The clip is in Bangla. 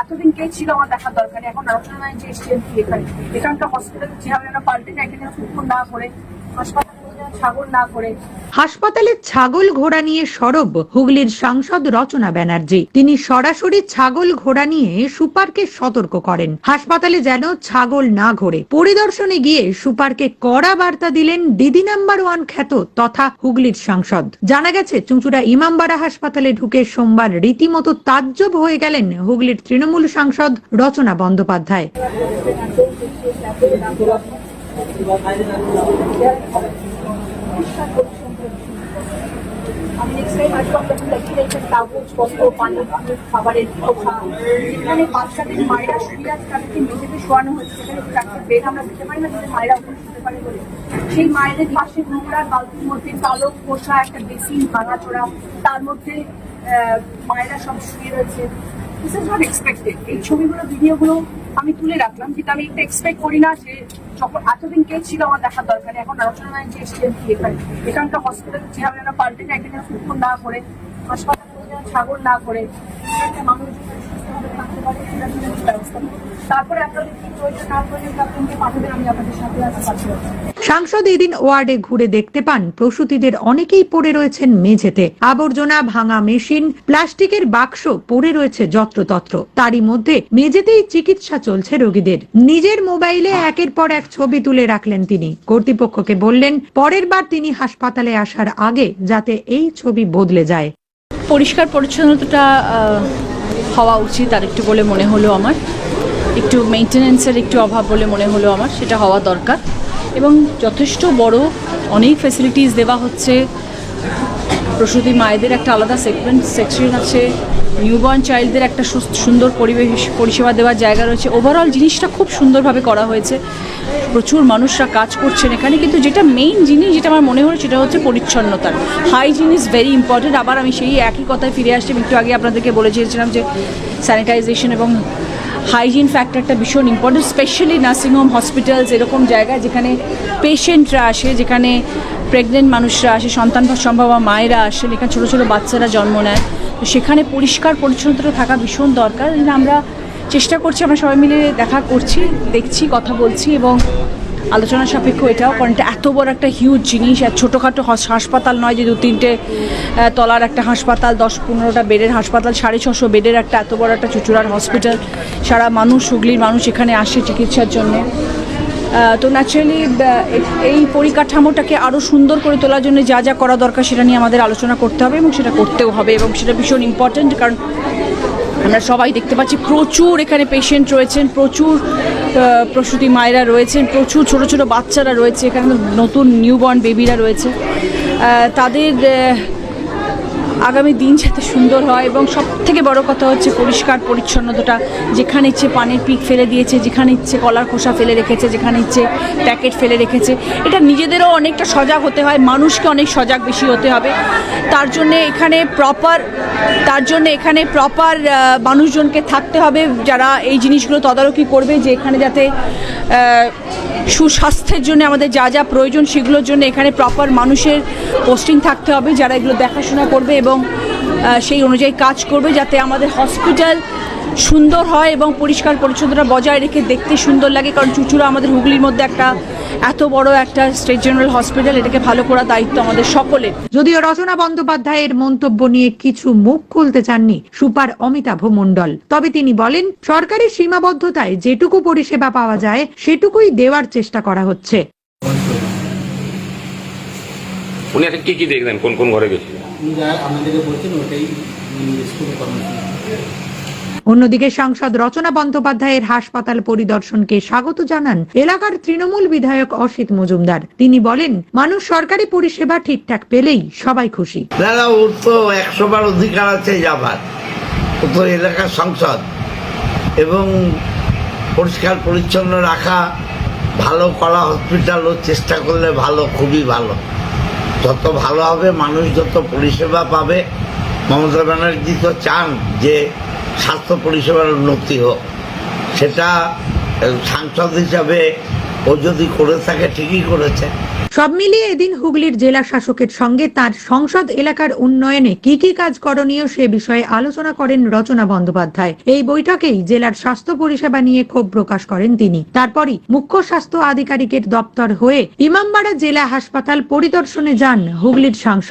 এতদিন কে ছিল আমার দেখার দরকার এখন নাই যে এসছেন এখানে। এখানকার হসপিটাল যেভাবে পাল্টে যায়, এখানে না করে হাসপাতালে ছাগল না করে। হাসপাতালে ছাগল ঘোড়া নিয়ে সরব হুগলির সাংসদ রচনা ব্যানার্জি। তিনি সরাসরি ছাগল ঘোড়া নিয়ে সুপারকে সতর্ক করেন। হাসপাতালে যেন ছাগল না ঘোরে। পরিদর্শনে গিয়ে সুপারকে কড়া বার্তা দিলেন দিদি নাম্বার ওয়ান খ্যাত তথা হুগলির সাংসদ। জানা গেছে, চুঁচুড়া ইমামবাড়া হাসপাতালে ঢুকে সোমবার রীতিমতো তাজ্জব হয়ে গেলেন হুগলির তৃণমূল সাংসদ রচনা বন্দ্যোপাধ্যায়। আমি নেক্সট টাইম আসব আপনাকে কাগজপত্র পানি খাবারের খোসা যেখানে বাচ্চাদের মায়েরা শুয়ে আছে শোয়ানো হচ্ছে? সেখানে বেড আমরা দিতে পারি না? যাতে মায়েরা ওখানে পারে বলে। সেই মায়েদের পাশে নোংরা বালতির মধ্যে কালো খোসা, একটা বেসিন, ভাঙাচোরা, তার মধ্যে মায়েরা সব শুয়ে রয়েছে। দিস এক্সপেক্টেড এই ছবিগুলো, ভিডিওগুলো আমি তুলে রাখলাম যেটা আমি একটা এক্সপেক্ট করি না যে যখন এতদিন কেউ ছিল আমার দেখার দরকার এখন নাই যে এসছেন এখানে এখানকার হসপিটাল যেভাবে যেন পাল্টে যায় এখানে কুকুর না করে, হাসপাতালে যেন ছাগল না করে মানুষ তারপরে আপনাদের কি প্রয়োজন না প্রয়োজন আপনাকে পাঠাবেন আমি আপনাদের সাথে আসতে পারছি। সাংসদ এদিন ওয়ার্ডে ঘুরে দেখতে পান। প্রসূতিদের অনেকেই পড়ে রয়েছেন মেঝেতে। আবর্জনা ভাঙা মেশিন, প্লাস্টিকের বাক্স পড়ে রয়েছে যত্রতত্র। তারই মধ্যে মেঝেতেই চিকিৎসা চলছে রোগীদের। নিজের মোবাইলে একের পর এক ছবি তুলে রাখলেন তিনি। কর্তৃপক্ষকে বললেন, পরের বার তিনি হাসপাতালে আসার আগে যাতে এই ছবি বদলে যায়। পরিষ্কার পরিচ্ছন্নতাটা হওয়া উচিত আর একটু বলে মনে হলো আমার। একটু মেনটেনেন্সের একটু অভাব বলে মনে হলো আমার, সেটা হওয়া দরকার। এবং যথেষ্ট বড় অনেক ফেসিলিটিস দেওয়া হচ্ছে। প্রসূতি মায়েদের একটা আলাদা সেগমেন্ট সেকশন আছে। নিউবর্ন চাইল্ডদের একটা সুন্দর পরিবেশ, পরিষেবা দেওয়ার জায়গা রয়েছে। ওভারঅল জিনিসটা খুব সুন্দরভাবে করা হয়েছে। প্রচুর মানুষরা কাজ করছেন এখানে। কিন্তু যেটা মেইন জিনিস যেটা আমার মনে হলো সেটা হচ্ছে পরিচ্ছন্নতা হাইজিন ইজ ভেরি ইম্পর্টেন্ট আবার আমি সেই একই কথায় ফিরে আসছি। একটু আগে আপনাদেরকে বলে চেয়েছিলাম যে স্যানিটাইজেশন এবং হাইজিন ফ্যাক্টরটা ভীষণ ইম্পর্টেন্ট স্পেশালি নার্সিংহোম হসপিটালস এরকম জায়গা যেখানে পেশেন্টরা আসে, যেখানে প্রেগনেন্ট মানুষরা আসে, সন্তান সম্ভাবা মায়েরা আসে এখানে ছোটো ছোটো বাচ্চারা জন্ম নেয়, তো সেখানে পরিষ্কার পরিচ্ছন্নতা থাকা ভীষণ দরকার। আমরা চেষ্টা করছি, আমরা সবাই মিলে দেখা করছি, দেখছি, কথা বলছি এবং আলোচনা সাপেক্ষ এটাও, কারণ এটা এত বড় একটা হিউজ জিনিস, আর ছোটোখাটো হাসপাতাল নয় যে দু তিনটে তলার একটা হাসপাতাল, দশ পনেরোটা বেডের হাসপাতাল, সাড়ে ছশো বেডের একটা এত বড় একটা চুচুড়ার হসপিটাল সারা মানুষ, হুগলির মানুষ এখানে আসে চিকিৎসার জন্য। তো ন্যাচারালি এই পরিকাঠামোটাকে আরও সুন্দর করে তোলার জন্য যা যা করা দরকার সেটা নিয়ে আমাদের আলোচনা করতে হবে এবং সেটা করতেও হবে এবং সেটা ভীষণ ইম্পর্ট্যান্ট কারণ আমরা সবাই দেখতে পাচ্ছি প্রচুর এখানে পেশেন্ট রয়েছেন, প্রচুর প্রসূতি মায়েরা রয়েছেন, প্রচুর ছোট ছোট বাচ্চারা রয়েছে, এখানে নতুন নিউবর্ন বেবিরা রয়েছে। তাদের আগামী দিন যাতে সুন্দর হয় এবং সব থেকে বড় কথা হচ্ছে পরিষ্কার পরিচ্ছন্নতাটা যেখানে ইচ্ছে পানির পিক ফেলে দিয়েছে, যেখানে ইচ্ছে কলার খোসা ফেলে রেখেছে, যেখানে ইচ্ছে প্যাকেট ফেলে রেখেছে। এটা নিজেদেরও অনেকটা সজাগ হতে হয়, মানুষকে অনেক সজাগ বেশি হতে হবে। তার জন্য এখানে প্রপার তার জন্য এখানে প্রপার মানুষজনকে থাকতে হবে যারা এই জিনিসগুলো তদারকি করবে, যে এখানে যাতে সুস্বাস্থ্যের জন্য, আমাদের যা যা প্রয়োজন সেগুলোর জন্য এখানে প্রপার মানুষের পোস্টিং থাকতে হবে, যারা এগুলো দেখাশোনা করবে এবং সেই অনুযায়ী কাজ করবে যাতে আমাদের হসপিটাল সুন্দর হয় এবং পরিষ্কার পরিচ্ছন্নতা বজায় রেখে দেখতে সুন্দর লাগে কারণ চুচুড়া আমাদের হুগলির মধ্যে একটা এত বড় একটা স্টেট জেনারেল হসপিটাল এটাকে ভালো করার দায়িত্ব আমাদের সকলের। যদিও রচনা বন্দ্যোপাধ্যায়ের মন্তব্য নিয়ে কিছু মুখ খুলতে চাননি সুপার অমিতাভ মণ্ডল তবে তিনি বলেন সরকারি সীমাবদ্ধতায় যেটুকু পরিষেবা পাওয়া যায় সেটুকুই দেওয়ার চেষ্টা করা হচ্ছে। উনি আজকে কি কি দেখলেন? কোন কোন ঘরে গেছিলেন? আপনাদেরকে বলছেন ওটাই অন্যদিকে সাংসদ রচনা বন্দ্যোপাধ্যায়ের হাসপাতাল পরিদর্শনকে স্বাগত জানান এলাকার তৃণমূল বিধায়ক অসিত মজুমদার। তিনি বলেন, মানুষ সরকারি পরিষেবা ঠিকঠাক পেলেই সবাই খুশি। দাদা, ওর তো একশো বার অধিকার আছে যাবার। ও তো এলাকার সংসদ। এবং পরিষ্কার পরিচ্ছন্ন রাখা, ভালো করা হসপিটাল ও চেষ্টা করলে ভালো, খুবই ভালো। যত ভালো হবে, মানুষ যত পরিষেবা পাবে, মমতা ব্যানার্জি তো চান যে স্বাস্থ্য পরিষেবার উন্নতি হোক, সেটা সাংসদ হিসাবে ও যদি করে থাকে, ঠিকই করেছে। সব মিলিয়ে এদিন হুগলির জেলা শাসকের সঙ্গে তার সংসদ এলাকার উন্নয়নে কি কি কাজ করণীয় সে বিষয়ে আলোচনা করেন রচনা বন্দ্যোপাধ্যায়। এই বৈঠকেই জেলার স্বাস্থ্য পরিষেবা নিয়ে ক্ষোভ প্রকাশ করেন তিনি। তারপরই মুখ্য স্বাস্থ্য আধিকারিকের দপ্তর হয়ে ইমামবাড়া জেলা হাসপাতাল পরিদর্শনে যান হুগলির সাংসদ।